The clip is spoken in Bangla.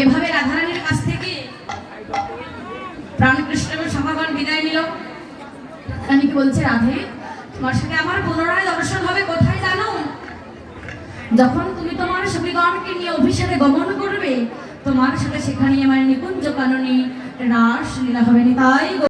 এভাবে রাধারানীর কাছ থেকে প্রাণকৃষ্ণ সভাগণ বিদায় নিল। রানীকে বলছে, রাধে, তোমার সাথে আমার পুনরায় দর্শন হবে, কোথায় জানো? যখন তুমি তোমার সখীগণকে নিয়ে অভিষেকে গমন করবে, তোমার সাথে সেখানে আমার নিকুঞ্জ কাননী, রাস লীলা হবে তাই